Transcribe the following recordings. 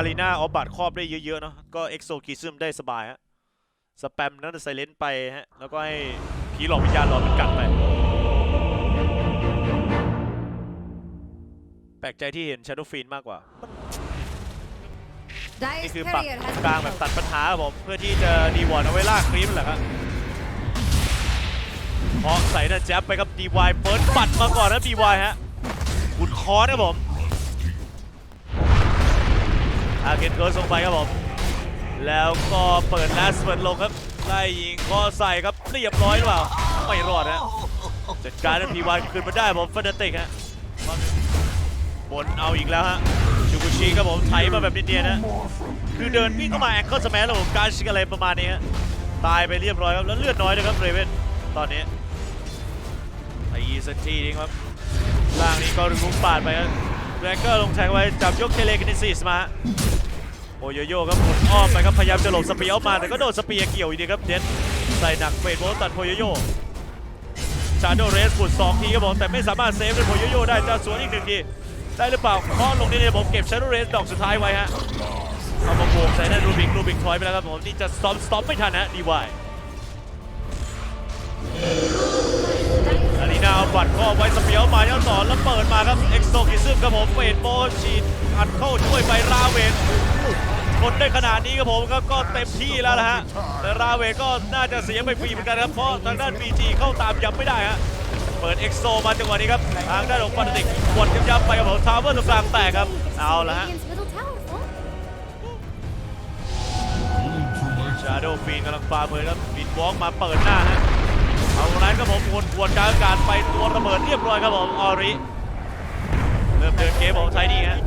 อารีนาออฟบัตครอบได้เยอะๆเนาะก็เอ็กโซคิซึมได้สบายฮะสแปมนั่นไซเลนไปฮะแล้วก็ให้ผีหลอกวิญญาณหลอนมันกัดไป แปลกใจที่เห็น Shadow Fiend มากกว่านี่ Dice คือปัก carrier ต has รงกลาง been แบบตัด killed. ปัญหาครับผมเพื่อที่จะดีวอร์เอาไว้ลากครีมนั่นแหละครับเคาะใส่หน้าแจ๊บไปกับดีวายเปิดปัดมาก่อนนะดีวายฮะขุนคอนะครับผม อาเกนเกิร์ส่งไปครับผม แล้วก็เปิดแลสเปิดลงครับ ไล่ยิงคอใส่ครับเรียบร้อยหรือเปล่า ไม่รอดฮะจัดการให้พีวายคืนมาได้ผมฟันติกฮะบนเอาอีกแล้วฮะชูกุชิครับผมไถมาแบบเนียนๆนะคือเดินวิ่งเข้ามาแองเกิลสแมนแล้วผมการชิกอะไรประมาณนี้ฮะตายไปเรียบร้อยครับแล้วเลือดน้อยนะครับเรเวนตอนนี้ไอ้สักทีนึงครับล่างนี้ก็รุกปาดไปครับ แรกเกอร์ลงแทงไว้จับยกเทเลกินิซิสมาโอโยโย่ครับหมุนอ้อมไปครับพยายามจะหลบสเปียร์ออกมาแต่ก็โดนสเปียร์เกี่ยวอีกทีครับเด็ดใส่หนักเฟดโบลตัดโอโยโย่ชาโดเรสหมุนสองทีครับผมแต่ไม่สามารถเซฟด้วยโอโยโย่ได้จะสวนอีกหนึ่งทีได้หรือเปล่าเคาะลงนี่เลยผมเก็บชาโดเรสดอกสุดท้ายไว้ฮะเอามาโบกใส่หน้รูบิกรูบิกถอยไปแล้วครับผมนี่จะสต็อปสต็อปไม่ทันนะดีวายอา นาเอาบัตรก็ไว้สเปียวมาย้อนต่อแล้วเปิดมาครับเอ็กโซกิซึมครับผมเวทโบฉีดอัดเข้าช่วยไปราเวททนได้ขนาดนี้ครับผมครับก็เต็มที่แล้วนะฮะแต่ราเวทก็น่าจะเสียไปฟรีเหมือนกันครับเพราะทางด้าน BG เข้าตามยับไม่ได้ฮะเปิดเอ็กโซมาจังหวะนี้ครับทางด้านของฟันติกกดยับๆไปครับผมทาวเวอร์ตรงกลางแตกครับเอาละฮะชาโดฟีนกำลังฟาเมือครับบินวอล์กมาเปิดหน้าฮะ เอาตรงครับผมวนกวนกลางอากาศไปตัวระเบิดเรียบร้อยครับผมออริเริ่มเดินเกมของไทยนี่ฮะ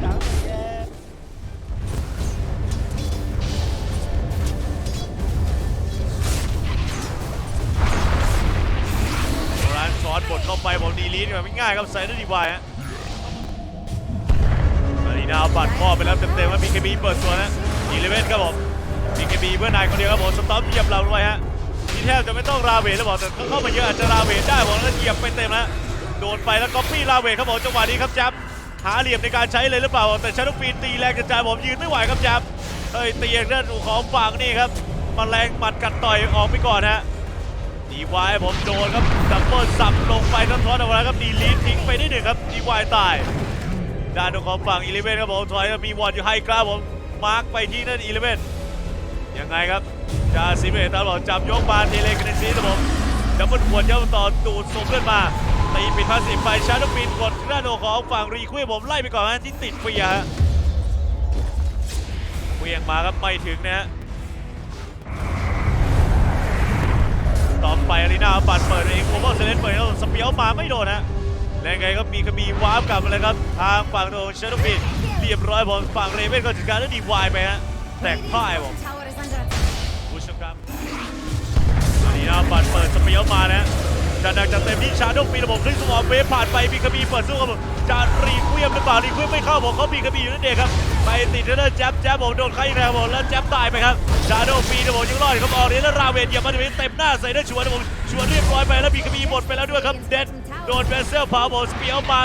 ตรงนั้นช็อตบดเข้าไปบอกดีลีทแบบไม่ง่ายครับใส่ได้ดีวายฮะมารีนาบัตรครอบไปแล้วเต็มๆว่ามีเคบีเปิดตัวนะอีเลเว่นครับผมมีเคบีเพื่อนนายคนเดียวครับผมสต็อปเยียบเราด้วยฮะ แทบจะไม่ต้องราเวทแล้วบอกแต่เข้ามาเยอะอาจจะราเวทได้บอกแล้วเหยียบไปเต็มแล้วโดนไปแล้วก็ปี้ราเวทครับผมจังหวะนี้ครับจับหาเหลี่ยมในการใช้เลยหรือเปล่าแต่ชาร์ลฟีนตีแรงกระจายผมยืนไม่ไหวครับจับเฮ้ยตีอย่างนั้นของฝั่งนี่ครับมาแรงหมัดกัดต่อยออกไปก่อนฮะดีวายผมโดนครับดับเบิลสับลงไปทั้งทอนเอาไว้ครับดีลีททิ้งไปได้หนึ่งครับดีวายตายด้านของฝั่งอีเลเวนครับผมถอยมีวอร์ดอยู่ไฮกราผมมาร์กไปที่นั่นอีเลเวนยังไงครับ จาซิเมตลอดจับยกมาเทเลกันในซีครับผมดับเบิลขวดยาวต่อดูดส่งขึ้นมาตีปิดพาสิบไปชาร์ดปินกดหน้าโดของฝั่งรีคุยผมไล่ไปก่อนฮะที่ติดเฟียฮะเวียงมาครับไม่ถึงนะฮะต่อไปอารีนาปัดเปิดเองโอเวอร์เซเลนเปิดแล้วสเปียวมาไม่โดนฮะและไงก็มีกระบี่วาร์ปกลับมาเลยครับทางฝั่งโดนชาร์ดปินเรียบร้อยผมฝั่งเรเวนก็จัดการแล้วดีวายไปฮะแตกพ่ายผม อันนี้นะปัดเปิดสเปียวมานะจะดักจะเต็มที่ชาโดว์มีระบบคลิกสมองเวฟผ่านไปมีกระบี่เปิดสู้กับผมจะรีเควียมหรือเปล่ารีเควียมไม่เข้าบอกเขามีกระบี่อยู่นั่นเองครับไปติดเทเนอร์แจ๊บแจ๊บผมโดนใครแล้วผมแล้วแจ๊บตายไปครับชาโดฟีนะผมยังรอดครับออกนี้แล้วราเวนเหยียบมาถึงเต็มหน้าใส่ได้ชวนนะผมชวนเรียบร้อยไปแล้วมีกระบี่หมดไปแล้วด้วยครับเด็ดโดนเวสเซลพาผมสเปียวมา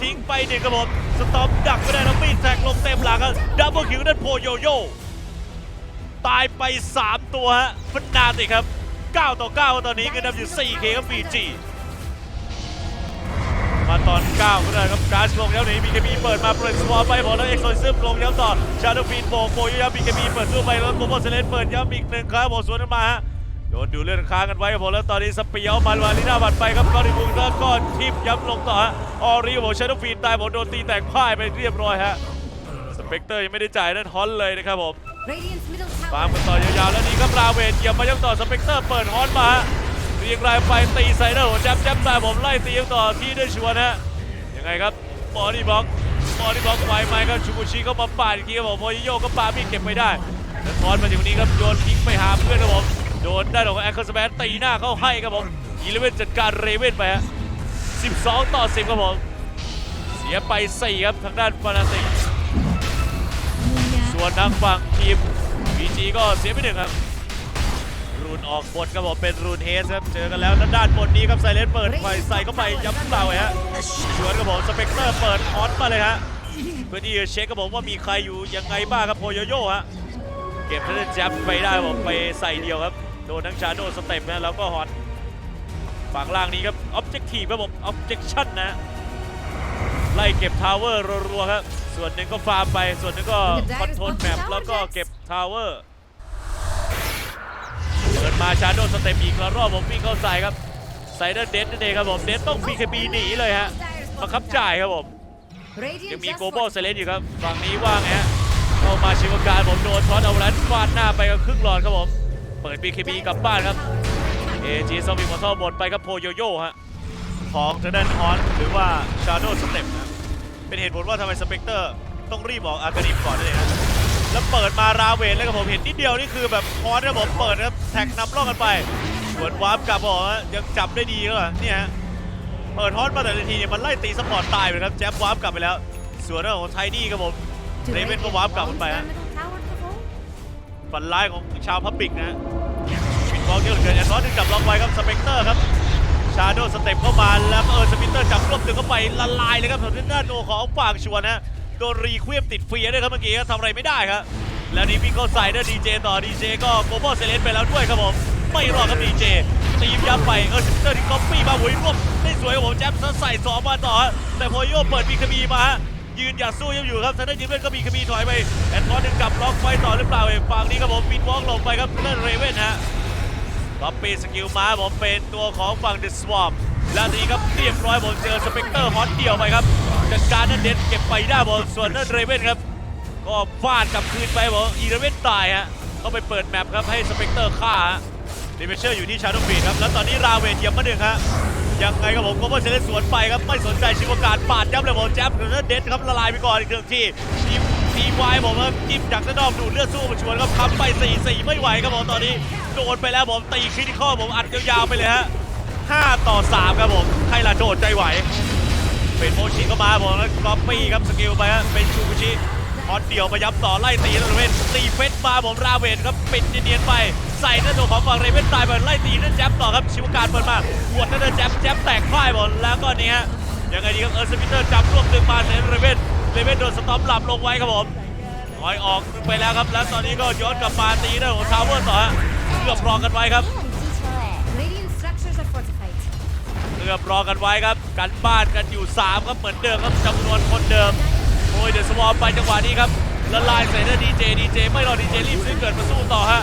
ทิ้งไปหนึ่งครับผมสต็อปดักไม่ได้แล้วมีดแทงลงเต็มหลังครับดับเบิลคิวนั่นโพโยโย่ตายไป 3 ตัวฮะฟันนาติครับ 9 ต่อ 9 ตอนนี้ก็นำอยู่ 4K ครับ BG มาตอน9ก็ได้ครับการ์ชลงแล้วนี้มีเคมีเปิดมาเปิดสวอปไปบอลแล้วเอ็กซ์โซซึมลงย้ำต่อชาร์ดฟีนโบกโบยย้ำมีเคมีเปิดสู้ไปแล้วโกโบเซเลนเปิดย้ำอีกหนึ่งครั้งบอลสวนมาฮะโดนดูเลือดค้างกันไว้ครับผมแล้วตอนนี้สเปียวมาลวาลิน่าบัดไปครับก็ดิบุงแล้วก็ทิปย้ำลงต่อฮะออริโบชาร์ดฟีนตายบอลโดนตีแตกพ่ายไปเรียบร้อยฮะสเปกเตอร์ยังไม่ได้จ่ายนั่นฮอนเลยนะครับผม ตาม tower กันต่อยาวๆแล้วนี่ครับราเวนเหยียบมายังต่อสเปกเตอร์เปิดฮอนมาเรียงรายไปตีใส่หน้าหัวแจ๊บแจ๊บตาผมไล่ตียังต่อที่ได้วยชวนะยังไงครับบอดี้บล็อกบอดี้บล็อกไวไหมครับชูกุชิเข้ามาปาดอีกทีครับผมโมยโยก็ปามีดเก็บไม่ได้แล้วทอนมาถึงนี้ครับโยนทิ้งไปหาเพื่อนครับผมโดนได้ดอกแอคเคอร์สแมนตีหน้าเข้าให้ครับผมอีเลเวนจัดการเรเวนไปฮะ12 ต่อ 10 ครับผม เสียไป 4 ครับ ทางด้านฟานาติก ส่วนทางฝั่งทีม BG ก็เสียไปหนึ่งครับ รูนออกบนครับผมเป็นรูนเฮสครับ เจอกันแล้วแล้วด้านบนนี้ครับไซเลนเปิดไฟใส่เข้าไปย้ำเปล่าไว้ฮะชวนครับผมสเปกเตอร์เปิดออนมาเลยฮะเพื่อที่จะเช็คครับผมว่ามีใครอยู่ยังไงบ้างครับโพโยโย่ฮะเก็บทางด้านแจ็บไปได้ครับผมไปใส่เดียวครับโดนทั้งชาโดสเต็ปนะแล้วก็ฮอนฝั่งล่างนี้ครับออบเจกตีฟครับผมออบเจกชั่นนะ ไล่เก็บทาวเวอร์รัวๆครับ ส่วนหนึ่งก็ฟาร์มไป ส่วนหนึ่งก็คอนโทรลแมปแล้วก็เก็บทาวเวอร์ เปิดมาชาโดสเต็ปอีกแล้วรอบผมวิ่งเข้าใส่ครับใส่ด้านเดนนั่นเองครับผม เดนต้อง BKB หนีเลยฮะบังคับจ่ายครับผม ยังมีโกลบอลเซเลนอยู่ครับ ฝั่งนี้ว่างไงฮะเข้ามาชิวการผมโดนช็อตเอาแล้วฟาดหน้าไปกับครึ่งหลอดครับผม เปิด BKB กลับบ้านครับเอจีซอมบี้มอเตอร์หมดไปครับโพโยโย่ฮะ ของทางด้านฮอนหรือว่าชาโดสเต็ปนะเป็นเหตุผลว่าทำไมสเปกเตอร์ต้องรีบออกอากานิมก่อนนั่นเองนะแล้วเปิดมาราเวนเลยครับผมเห็นนิดเดียวนี่คือแบบฮอนครับผมเปิดนะครับแท็กนำร่องกันไปสวนวาร์ปกลับบอกว่ายังจับได้ดีก็เนี่ยฮะเปิดฮอนมาแต่ละทีเนี่ยมันไล่ตีสปอร์ตตายไปครับแจ๊บวาร์ปกลับไปแล้วส่วนเรื่องของไทนี่ครับผมเรเวนก็วาร์ปกลับกันไปฮะฝันร้ายของชาวพับบิกนะฮะปิดบอลเยอะเหลือเกินแอนนอสถึงจับล็อกไว้ครับสเปกเตอร์ครับ ชาโดสเต็ปเข้ามาแล้วเออสปินเตอร์จับรวบตึงเข้าไปละลายเลยครับทางด้านโนของปากชวนนะโดนรีเควียมติดเฟียด้วยครับเมื่อกี้ทำอะไรไม่ได้ครับ แล้วนี่วิ่งเข้าใส่ด้วยดีเจต่อดีเจก็โกลบอลเซเลนไปแล้วด้วยครับผมไม่รอดครับดีเจตีมยับไปเออสปินเตอร์ที่ก๊อปปี้มาหุยรวบได้สวยครับผมแจ๊บใส่สองมาต่อ แต่พอโยเปิดบีคบีมาฮะยืนอยากสู้ยังอยู่ครับทางด้านยืนเว้นก็มีคบีถอยไปแอนทอนดึงกลับล็อกไว้ต่อหรือเปล่าเองฝั่งนี้ครับผมวินวอล์กลงไปครับเล่นเรเว่นฮะ ก๊อปปี้สกิลมาผมเป็นตัวของฝั่งเดอะสวอมแล้วทีนี้ครับเรียบร้อยผมเจอสเปกเตอร์ฮอตเดียวไปครับจัดการนั่นเด็ดเก็บไปได้ผมส่วนนั่นเรเว่นครับ ก็ฟาดกลับคืนไปผมอีเรเว่นตายฮะก็ไปเปิดแมปครับให้สเปกเตอร์ฆ่าดิเมเชอร์อยู่ที่ชาร์ดฟีดครับ แล้วตอนนี้ราเวนเหยียบมาหนึ่งฮะยังไงครับผมก็ว่าเซเลสวนไปครับ ไม่สนใจชิวการปาดยับเลยผมแจ๊บแล้วเด็ดครับละลายไปก่อนอีกหนึ่งทีทีม ทีวายผมครับจิ้มจากด้านนอกดูเลือดสู้มาชวนครับทำไป4-4ไม่ไหวครับผมตอนนี้โดนไปแล้วผมตีคริติคอลผมอัดยาวๆไปเลยฮะ5ต่อ 3 ครับผมใครล่ะโดดใจไหว เป็นโมชิเข้ามาผมแล้วก๊อปปี้ครับสกิลไปฮะเป็นชูกุชิฮอตเดี่ยวมายับต่อไล่ตีแล้วเรเวนตีเฟสมาผมราเวนครับปิดเนียนๆไปใส่หน้าตัวของฝั่งเรเวนตายไปไล่ตีนั่นแจ๊บต่อครับชิวการเปิดมาหัวดนั่นแจ๊บแจ๊บแตกพ่ายหมดแล้วก็นี่ฮะยังไงดีครับเออร์สปิเตอร์จับรวบตึงมาเซนเรเวน เรเวนโดนสต็อปหลับลงไว้ครับผมถอยออกไปแล้วครับ แล้วตอนนี้ก็ย้อนกลับมาตีน้าของทาวเวอร์ต่อฮะเกือบรอกันไว้ครับเกือบรอกันไว้ครับ กันบ้านกันอยู่ 3 ครับเหมือนเดิมครับจำนวนคนเดิมโอ้ยเดี๋ยวสวอมไปจังหวะนี้ครับละลายใส่หน้าดีเจดีเจไม่รอดีเจรีบซื้อเกิดมาสู้ต่อฮะ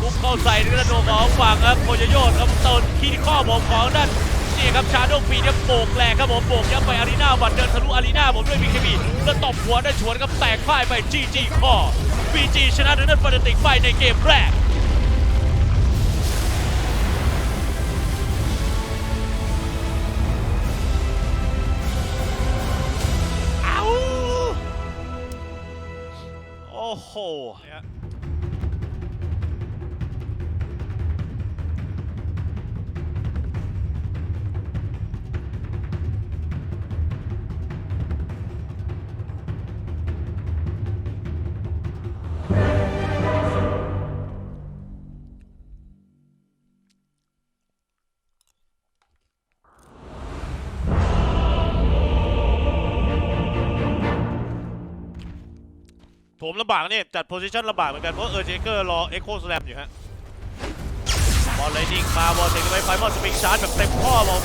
คุกเข้าใส่กระโดดของฝั่งครับโคโยโย่ครับต้นคีที่ข้อผมของด้าน นี่ครับชาโดว์ฟีเนี่ยโบกแหลกครับผมโบกยับไปอารีนาบัตเดินทะลุอารีนาผมด้วยบีเคบีแล้วตบหัวได้ชวนครับแตกพ่ายไปจีจีข้อบีจีชนะทางด้านฟาเนติกไปในเกมแรกเอาโอ้โห มลำบากเนี่ยจัดโพซิชันลำบากเหมือนกัน เพราะเออร์เจเกอร์รอเอ็กโคสแลมอยู่ฮะ บอลไลนิ่งมาบอลเทคไปไฟมอลสปริงชาร์จแบบเต็มข้อผม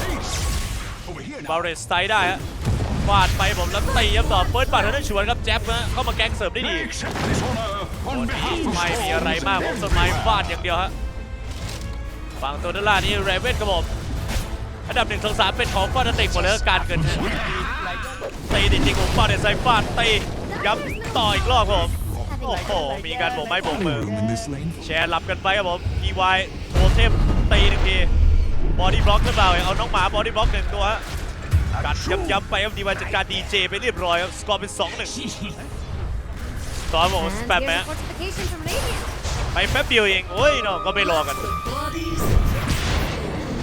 บาเรสไตได้ฮะฟาดไปผมแล้วตีครับต่อเปิดบัตรทาด้านชวนครับแจ๊บนะเข้ามาแก๊งเสริมได้ดีวันนี้ไม่มีอะไรมากผมต้นไม้ฟาดอย่างเดียวฮะฝั่งตัวด้านล่างนี้เรเวนครับผมอันดับหนึ่งสองสามเป็นของฟาดติกหมดเลยการเกินตีจริงๆผมฟาดเดนไซฟาดตี ย้ำต่ออีกรอบครับผมโอ้โหมีการโบกไม้โบกมือ room in this lane. แชร์หลับกันไปครับผม DY โทเทมตีหนึ่งทีบอดี้บล็อกขึ้นมาเลยเอาน้องหมาบอดี้บล็อกหนึ่งตัวฮะกัดย้ำๆไปครับ DY จัดการ DJ ไปเรียบร้อยครับสกอร์เป็น2 1ตอนผม And สแปม here's ไหม a fortification from Radiant. ไปแป๊บเดียวเองโอ้ยเนาะก็ไม่รอกัน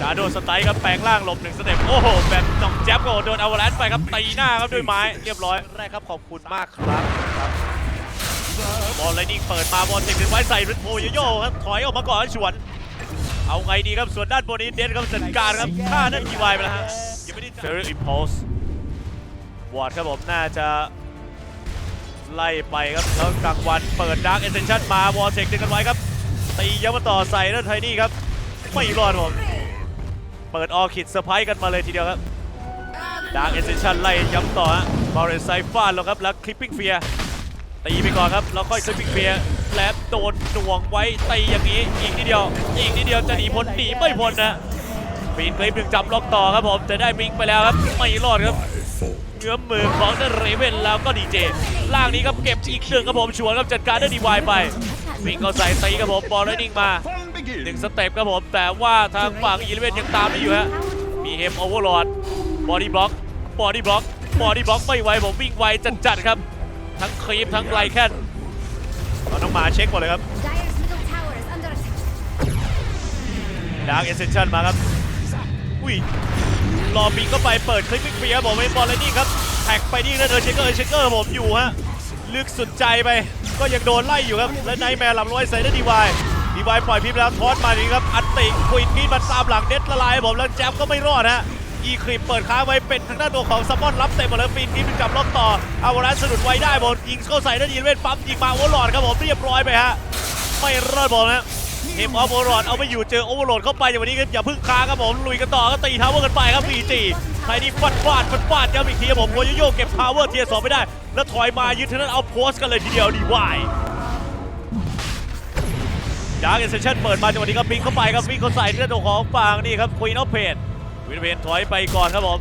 จาโดนสไตล์ครับแปลงร่างหลบหนึ่งสเต็ปโอ้โหแบบน้องแจ๊บก็โดนเอาแลนไปครับตีหน้าครับด้วยไม้เรียบร้อยแรกครับขอบคุณมากครับครับบอลไลนิ่งเปิดมาบอลเทคเป็นไว้ใส่เป็นโพโยโย่ครับถอยออกมาก่อนชวน เอาไงดีครับส่วนด้านบนนี้เดนครับจัดการครับฆ่านั่นทีวายไปแล้วฮะยังไม่ได้เฟรอิมพอลส์วอร์ดครับผมน่าจะไล่ไปครับแล้วกลางวันเปิดดาร์กเอเซนชั่นมาวอลเทคดึงกันไว้ครับตียามาต่อใส่นั่นไทนี่ครับไม่รอดผม เปิดออคิดเซอร์ไพรส์กันมาเลยทีเดียวครับดาร์กเอเซนชั่นไล่ย้ำต่อฮะบอลเรนไซฟาดลงครับ แล้วคลิปปิ้งเฟียตีไปก่อนครับ แล้วค่อยคลิปปิ้งเฟียแล้วโดนหน่วงไว้ตีอย่างนี้ อีกนิดเดียว อีกนิดเดียวจะหนีพ้นหนีไม่พ้นนะปีนคลิปหนึ่งจับล็อกต่อครับผมแต่ได้มิงไปแล้วครับ ไม่รอดครับเงื้อมมือของเดนเรเวนแล้วก็ดีเจล่างนี้ครับเก็บอีกหนึ่งครับผมชวนครับจัดการได้ดีวายไป วิ่งเข้าใส่ตีครับผมบอลไลนิ่งมาหนึ่งสเต็ปครับผมแต่ว่าทางฝั่งอีเลเวนยังตามไม่อยู่ฮะมีเฮมโอเวอร์ลอดบอดี้บล็อกบอดี้บล็อกบอดี้บล็อกไม่ไหวผมวิ่งไวจัดๆครับ ทั้งครีปทั้งไลแคนเอาน้องหมาเช็คก่อนเลยครับดาร์กเอเซนชั่นมาครับอุ้ยรอปีเข้าไปเปิดคลิปเปียร์บอกไม่บอลเลยนี่ครับแท็กไปนี่แล้วเออเชคเกอร์เชคเกอร์ผมอยู่ฮะ ลึกสุดใจไป ก็ยังโดนไล่อยู่ครับ และไนแมร์ลำร้อยใส่ได้ดีวายดีวายปล่อยพิมพ์แล้วทอสมาดีครับ อันติควินกีมันตามหลังเด็ดละลายผมแล้วแจ๊บก็ไม่รอดฮะอีคลิปเปิดค้างไว้เป็นทางด้านตัวของซัมมอนรับเต็มหมดแล้วฟินกีมจับล็อกต่ออาวารัสสะดุดไว้ได้บอลยิงเข้าใส่ได้ดีเวนปั๊มยิงมาโอเวอร์ลอดครับผมเรียบร้อยไปฮะไม่รอดบอลนะ เอ็มออฟโอเวอร์โหลดเอาไม่อยู่เจอโอเวอร์โหลดเข้าไปอย่างวันนี้ก็อย่าพึ่งค้างครับผมลุยกันต่อก็ตีทาวเวอร์กันไปครับบีจีไทยนี่ฟาดฟาดฟาดฟาดครับอีกทีครับผมโกโยโย่เก็บทาวเวอร์เทียร์สองไม่ได้ แล้วถอยมายึดทางนั้นเอาโพสกันเลยทีเดียวดีวายดาร์กเอเซชั่นเปิดมาจังหวะนี้ก็พิงเข้าไปครับวิ่งเขาใส่เรื่องของฟางนี่ครับควีนออฟเพนวีนเพนถอยไปก่อนครับผม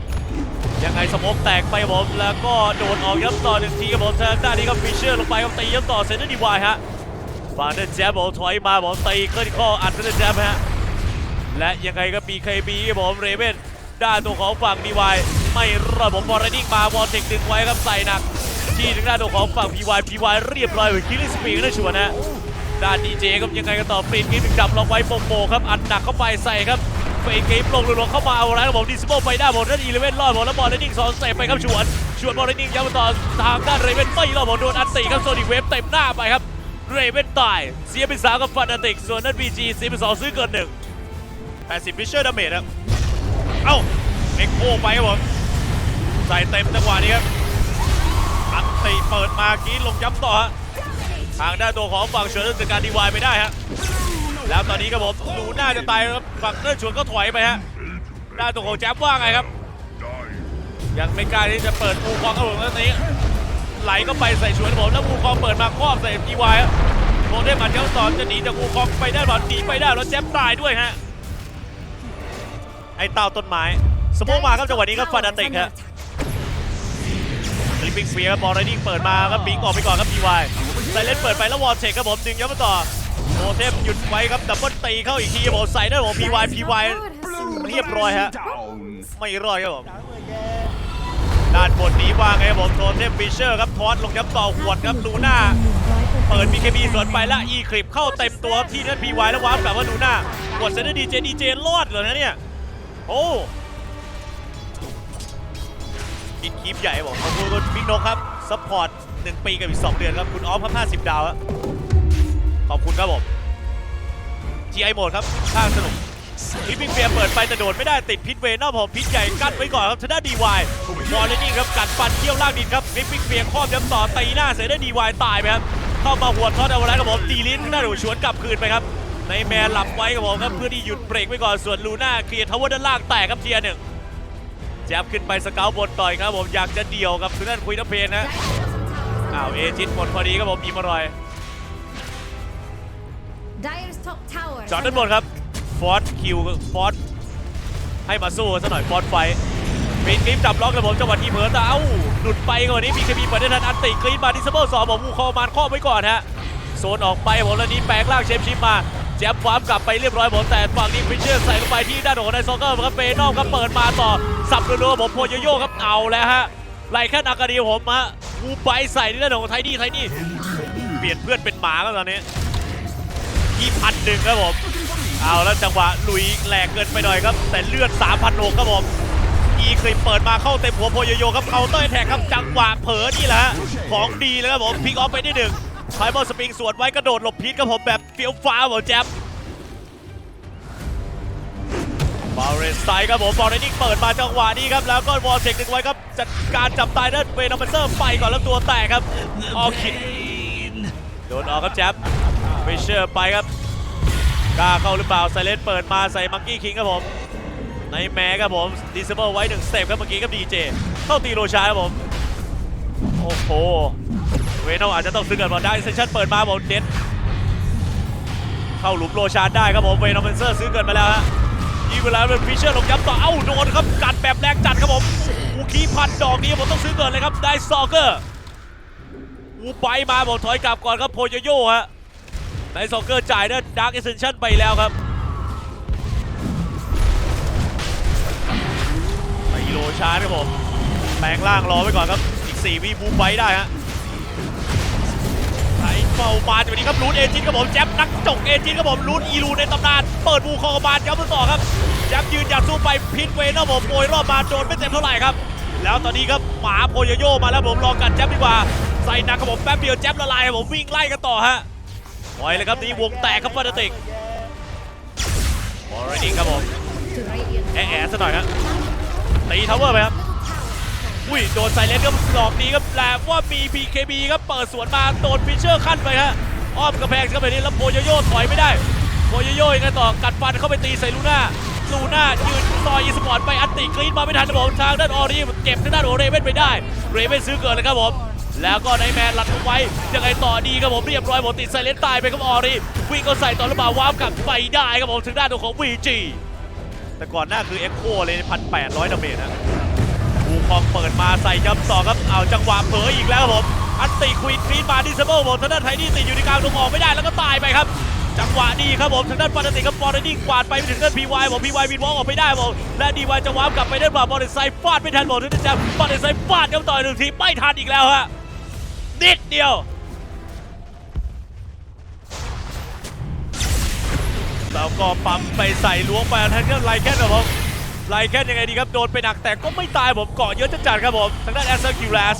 ยังไงสโมกแตกไปครับผมแล้วก็โดนออกยับต่อหนึ่งทีครับผมทางด้านนี้ก็ฟิชเชอร์ลงไปครับตียับต่อเซนเตอร์ดีวายฮะ ฟานเดอร์แจ๊บผมถอยมาผมตีเคลื่อนข้ออัดเดอร์แจ๊บฮะและยังไงก็มีเคบีครับผมเรเวนด้านตัวของฝั่งดีวายไม่รอดผมบอลไรนิ่งมาวอลเทคดึงไว้ครับใส่หนัก ที่ทางด้านตัวของฝั่งพีวายพีวายเรียบร้อยเหมือนคิลลิสปีกนะชวนนะด้านดีเจครับยังไงก็ต่อปรินกิฟจับล็อกไว้โปงๆครับอัดหนักเข้าไปใส่ครับเฟย์เกมลงลงเข้ามาเอาอะไรครับผมดิสโบไปได้หมดนั่นอีเลเว่นรอดหมดแล้วบอลไรนิ่งสองเซฟไปครับชวนชวนบอลไรนิ่งย้ำต่อทางด้านเรเวนไม่รอดหมดโดนอัดตีครับโซนิกเวฟเต็มหน้าไปครับ เรเวนตายเสียเป็นสามกับฟันติกส่วนนั้นบีจีเสียเป็นสองซื้อเกินหนึ่ง80พิเชอร์ดาเมจครับเอ้าเอ็กโอไปครับผมใส่เต็มจังหวะนี้ครับอันติเปิดมากีลงย้ำต่อฮะทางด้านตัวของฝั่งเฉินจัดการดีวายไปได้ฮะแล้วตอนนี้ครับผมลูน่าจะตายครับฝั่งเลื่อนชวนก็ถอยไปฮะด้านตัวของแจ๊บว่าไงครับ ยังไม่กล้าที่จะเปิดมูคองครับผมตอนนี้ ไหลก็ไปใส่ชวนผมแล้วมูคองเปิดมาครอบใส่ดีวายครับโมเดลมันเจ้าสอนจะหนีจากมูคองไปได้หรอหนีไปได้แล้วแจ๊บตายด้วยฮะไอ้เต่าต้นไม้สมองมาครับจังหวะนี้ครับฟันติกฮะลิปปิ้งเฟียร์บอลไรดิ้งเปิดมาครับบิงออกไปก่อนครับดีวายไซเลนเปิดไปแล้ววอลเทคครับผมดึงย้ำมาต่อโมเทมหยุดไว้ครับดับเบิลตีเข้าอีกทีครับผมใส่ได้ผมพีวายพีวายเรียบร้อยฮะไม่รอดครับผม ด้านบนนี้ว่าไงผมโทเทมฟิชเชอร์ครับทอสลงย้ำต่อหวดครับลูน่าเปิด BKB สวนไปแล้วอีคลิปเข้าเต็มตัวที่นั่น PY แล้ววาร์ปกลับว่าลูน่ากดเซนเตอร์ดีเจดีเจรอดเลยนะเนี่ยโอ้กินคลิปใหญ่บผมขอบคุณคุณบิ๊กนกครับซัพพอร์ต1ปีกับอีก2เดือนครับคุณออฟครับ50ดาวครับขอบคุณครับผม GI โหมดครับข้างสนุกลิปปิ้งเฟียเปิดไปแต่โดดไม่ได้ติดพิษเวนอกผมพิษใหญ่กั้นไว้ก่อนครับทางด้านดีวาย บอลเลนนี่ครับกัดฟันเขี้ยวล่างดินครับลิปปิ้งเฟียร์ครอบย้ำต่อตีหน้าเสียได้ดีวายตายไปครับเข้ามาหัวทอดเอาไว้ครับผมตีลิ้นทางด้านหัวชวนกลับคืนไปครับในแมนหลับไว้ครับผมครับเพื่อที่หยุดเบรกไว้ก่อนส่วนลูน่าเคลียร์ทาวเวอร์ด้านล่างแตกครับเทียร์หนึ่งแจ๊บขึ้นไปสเกลบนต่อยครับผมอยากจะเดี่ยวกับทางด้านคุยน้ำเพนนะ Dyer's bottom tower is under อ้าว attack. เอจิตหมดพอดีครับผมยิงมาลอย Dyer's top tower. is จอดด้าน under บนครับฟอร์ดคิวฟอร์ดให้มาสู้กันซะหน่อยฟอร์ดไฟ ปีนคลิปจับล็อกเลยผมจังหวะที่เผลอแต่เอ้าหลุดไปก่อนนี้มีเคมีเปิดได้ทันอันติคลิปมาดิสเบิลสองผมมูคอมานครอไว้ก่อนฮะโซนออกไปผมแล้วนี้แปลงร่างเชฟชิปมาแจ๊บวาร์ปกลับไปเรียบร้อยผมแต่ฝั่งนี้ฟิชเชอร์ใส่ลงไปที่ด้านของไดซอกเกอร์ครับเปนอมครับเปิดมาต่อสับรัวๆผมโพยโย่ครับเอาแล้วฮะไล่แค่นากาดีผมฮะวูไปใส่ที่ด้านของไทนี่ไทนี่เปลี่ยนเพื่อนเป็นหมาครับตอนนี้ที่พันหนึ่งครับผมเอาแล้วจังหวะลุยแหลกเกินไปหน่อยครับ แต่เลือด3 0 0 6ครับผม อีคลิปเปิดมาเข้าเต็มหัวโพโยโยครับเคาน์เตอร์แท็กครับจังหวะเผลอนี่แหละฮะของดีเลยครับผมพิกออฟไปได้หนึ่งไพบอลสปริงสวนไว้กระโดดหลบพิษครับผมแบบเฟี้ยวฟ้าวเหมือนแจ๊บบาเรนสไตครับผมบอลเรนนิ่งเปิดมาจังหวะนี้ครับ แล้วก็วอลเทคดึงไว้ครับ จัดการจับตายนั่นเวนอมเซอร์ไปก่อนแล้วตัวแตกครับ ออกคิดโดนออกครับแจ๊บฟิชเชอร์ไปครับกล้าเข้าหรือเปล่าไซเลนเปิดมาใส่มังกี้คิงครับผม ในแม้ครับผมดิสเบิลไว้หนึ่งสเต็ปครับเมื่อกี้ครับดีเจเข้าตีโรชาครับผม โอ้โห เวนอมอาจจะต้องซื้อกันบอลได้เซชั่นเปิดมาผมเด็ดเข้าหลุมโรชาได้ครับผมเวนอมเซอร์ซื้อเกินมาแล้วฮะยิงเวลาเป็นฟิชเชอร์ลงย้ำต่อเอ้าโดนครับกัดแบบแรงจัดครับผมอูคีพันดอกนี้ผมต้องซื้อเกินเลยครับได้สตอกเกอร์อูไปมาบอกถอยกลับก่อนครับโพโยโย่ฮะได้สตอกเกอร์จ่ายด้วยดาร์กเอเซนชั่นไปแล้วครับ ไปโรชานครับผม แปลงร่างรอไว้ก่อนครับ อีก 4 วิบูไปได้ฮะไอ้เฝ้ามาจากวันนี้ครับรูนเอจินครับผมแจ๊บนักจกเอจินครับผมรูนอีรูในตำนาน เปิดบูคอกบาลย้ำต่อครับแจ๊บยืนอยากสู้ไปพิทเวนครับผมโปรยรอบมาโดนไม่เต็มเท่าไหร่ครับ แล้วตอนนี้ครับหมาโพยโยมาแล้วผมรอกันแจ๊บดีกว่าใส่หนักครับผมแป๊บเดียวแจ๊บละลายครับผมวิ่งไล่กันต่อฮะปล่อยเลยครับนี่วงแตกครับฟานาติกบอลเรนนิ่งครับผมแอะแอะซะหน่อยครับ ตีทาวเวอร์ไปครับอุ้ยโดนไซเลนก็ดอกนี้ครับแหลมว่ามี BKB ครับเปิดสวนมาโดนฟิชเชอร์ขั้นไปฮะอ้อมกระแพงเข้าไปนี่แล้วโพโยโย่ถอยไม่ได้โพโยโย่ยังไงต่อกัดฟันเข้าไปตีใส่ลูน่าลูน่ายืนซอยอีสปอร์ตไปอันติกรีดมาไม่ทันครับผมทางด้านออรีเก็บทางด้านโอเรเว่นไปได้เรเว่นซื้อเกินเลยครับผมแล้วก็ไนแมนหลัดเอาไว้ยังไงต่อดีครับผมเรียบร้อยหมดติดไซเลนตายไปครับออรีวิ่งก็ใส่ต่อระบาวาร์ปกลับไปได้ครับผมถึงด้านตัวของ VG แต่ก่อนหน้าคือเอ็กโคเลยพันแปดร้อยดาเมจนะบูคองเปิดมาใส่ย้ำต่อครับเอาจังหวะเผลออีกแล้วครับผมอันตีควีนควีนมาดิสเบิลผมทางด้านไทนี่ติดอยู่ในกลางตรงออกไม่ได้แล้วก็ตายไปครับ จังหวะดีครับผมทางด้านปาร์ติครับบอลนี่กวาดไปถึงด้านพีวายผมพีวายวินวอลออกไม่ได้ผมและดีวายจะวาร์ปกลับไปด้านบ่าบอลไซฟาดไม่ทันผมถึงจะบอลไซฟาดย้ำต่อยหนึ่งทีไม่ทันอีกแล้วฮะนิดเดียว แล้วก็ปั๊มไปใส่ล้วงไปทางด้านไลแคนครับผมไลแคนยังไงดีครับโดนไปหนักแต่ก็ไม่ตายผมเกาะเยอะจัดๆครับผมทางด้านแอสเซอร์คิวลส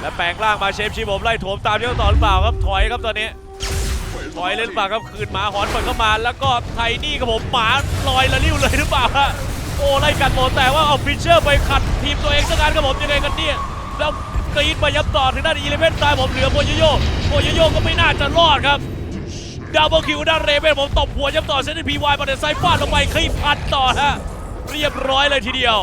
และแปลงร่างมาเชฟชีผมไล่โถมตามเที่ยวต่อหรือเปล่าครับถอยครับตอนนี้ถอยเล่นเปล่าครับคืนหมาหอนเปิดเข้ามาแล้วก็ไทนี่ครับผมหมาลอยละลิ้วเลยหรือเปล่าฮะโอ้ไล่กัดหมดแต่ว่าเอาฟิชเชอร์ไปขัดทีมตัวเองซะงั้นครับผมยังไงกันเนี่ยแล้วกรีดมายับต่อถึงด้านอีเลเวนตายผมเหลือโมยโยโมยโยก็ไม่น่าจะรอดครับ ดับเบิลคิวด้านเรเบนผมตบหัวย้ำต่อเซนต์พีวายมาเดนไซฟาดลงไปคลีพันต่อฮะเรียบร้อยเลยทีเดียว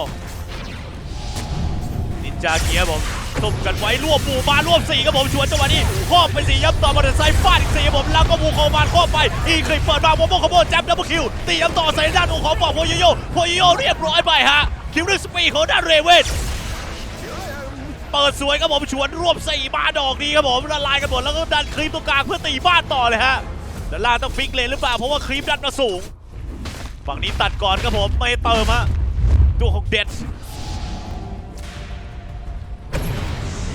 นินจาเกียร์ผมตุ่มกันไว้รวบหมู่มารวบสี่ครับผมชวนจังหวะนี้ครอบไปสี่ย้ำต่อมาเดนไซฟาดอีกสี่ครับผมแล้วก็บูโคมานครอบไปอีกเคยเปิดมาวโมโมคอมโบแจ็บดับเบิลคิวตีย้ำต่อใส่ด้านของฝั่งโพยโย่โพยโย่เรียบร้อยไปฮะคิวด้วยสปีดของด้านเรเวนเปิดสวยครับผมชวนรวบสี่มาดอกนี้ครับผมละลายกันหมดแล้วก็ดันครีมตรงกลางเพื่อตีบ้านต่อเลยฮะ ด้านล่างต้องฟิกเลนหรือเปล่า เพราะว่าครีปดันมาสูง ฝั่งนี้ตัดก่อนครับผม ไม่เติมฮะตัวของเด็ด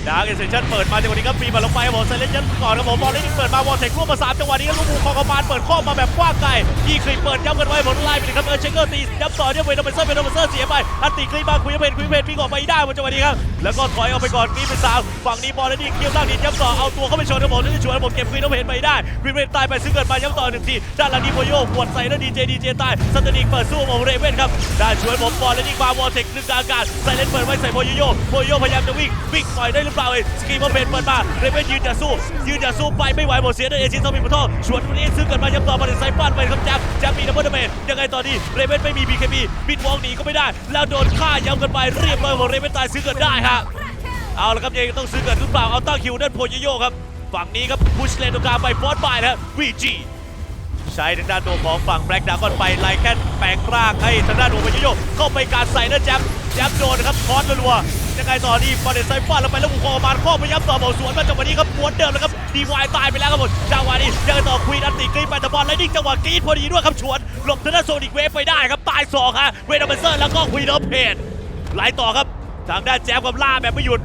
ดาร์กเอเซชั่นเปิดมาจังหวะนี้ครับปีมาลงไปบผมไซเลนยันก่อนครับผมบอลเล่นเปิดมาวอลเทคร่วมมาสามจังหวะนี้ลูกบูคอกบาลเปิดข้อมาแบบกว้างไกลยี่ครีมเปิดย้ำกันไว้ผลไล่ไปครับเออเชคเกอร์ตีย้ำต่อเนี่ยเวนอเมเซอร์เวนอเมเซอร์เสียไปอันตีครีมมาคุยเพนคุยเพนวิ่งออกไปได้หมดจังหวะนี้ครับแล้วก็ถอยออกไปก่อนครีมเป็นสามฝั่งนี้บอลแล้วนี่เคียวล่างนี้ย้ำต่อเอาตัวเข้าไปชนครับผมแล้วนี่ชวนผมเก็บครีมเพนไปได้ครีมเพนตายไปซึ่งเกิดมาย้ำต่อหนึ่งทีด้านหลังนี้โบโยปวดใส่แล้วดีเจดีเจตายสเตนิกเปิดสู้ผมเรเว่นครับได้านชวนผมบอลแล้วนี่มาวอลเทคนึกอากาศไซเล่นเปิดไว้ใส่โบโยโยโบโยพยายามจะวิ่งวิ่งปล่อยได้หรือเปล่าเอ้ยสกีมเพนเปิดมาเรเวนยืนจะสู้ยืนจะสู้ไปไม่ไหวหมดเสียด้วยเอชินต้องมีมุทอชวนวันนี้ซึ่งเกิดมาย้ำต่อมาถึงไซฟานไปครับแจับจับมีดับเบิลเดเมจยังไงตอนนี้เรเวนไม่มีบีเคบีบิดวองหนีก็ไม่ได้ แล้วโดนฆ่าย้ำกันไปเรียบร้อยหมดเรเวนตายซึ่งเกิดได้ฮะเอาละครับยังต้องซื้อเกิดหรือเปล่าเอาต้าคิวด้านโพยโยครับฝั่งนี้ครับพุชเลนตรงกลางไปฟอสบายแล้ววีจีใช้ทางด้านตัวของฝั่งแบล็กดากอนไปไลแคนแปลงร่างให้ทางด้านโพยโยเข้าไปการใส่แล้วแจ๊บแจ๊บโดนนะครับคอนรัว ยังไงต่อดีบอลเดนไซฟาดลงไปแล้วบุกคอมาข้อพยายามต่อบอลสวนมาจังหวะนี้ครับปวนเดิมแล้วครับดีวายตายไปแล้วครับผมจังหวะนี้ยังไงต่อควีนอันติกรีไปแต่บอลไลนิ่งจังหวะกรีดพอดีด้วยครับชวนหลบทางด้านโซนิกเวฟไปได้ครับตายสองฮะเวนอเบเซอร์แล้วก็ควีนออฟเพนไหลต่อครับทางด้านแจ๊บกับล่าแบบไม่หยุด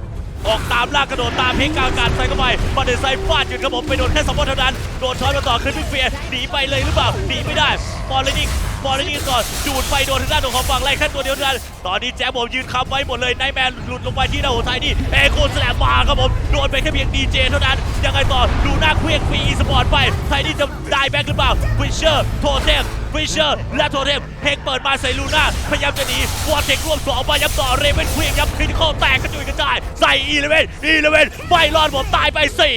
ออกตามลากกระโดดตามเพลงกลางกาศใส่เข้าไปบอลเดนไซฟาดหยุดครับผมไปโดนแค่สองบอลเท่านั้นโดนช้อนมาต่อขึ้นพิเฟียหนีไปเลยหรือเปล่าหนีไม่ได้บอลเลยนิ่งบอลเลยนิ่งก่อนดูดไปโดนทางด้านของฝั่งไล่แค่ตัวเดียวเท่านั้นตอนนี้แจ๊บผมยืนค้ำไว้หมดเลยนายแมนหลุดลงไปที่หน้าหัวไทยนี่เอโคสแสลมมาครับผมโดนไปแค่เพียงดีเจเท่านั้นยังไงต่อดูหน้าเควียงฟีสปอร์ตไปไทยนี่จะได้แบ็คหรือเปล่าฟิชเชอร์โทเทม ฟิชเชอร์และโทเทมเฮกเปิดมาใส่ลูน่าพยายามจะหนีวอร์เทกรวมสองมายับต่อเรเวนควีนยับคริติคอลแตกกระจุยกระจาย ใส่อีเลเวนอีเลเวนไม่รอดผมตายไปสี่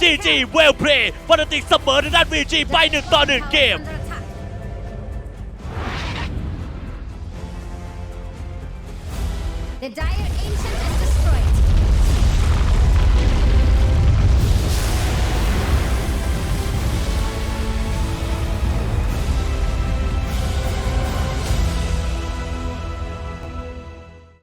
จีจีเวลเพลย์ฟานติกเสมอในด้านวีจีไปหนึ่งต่อหนึ่งเกม The Dire Ancient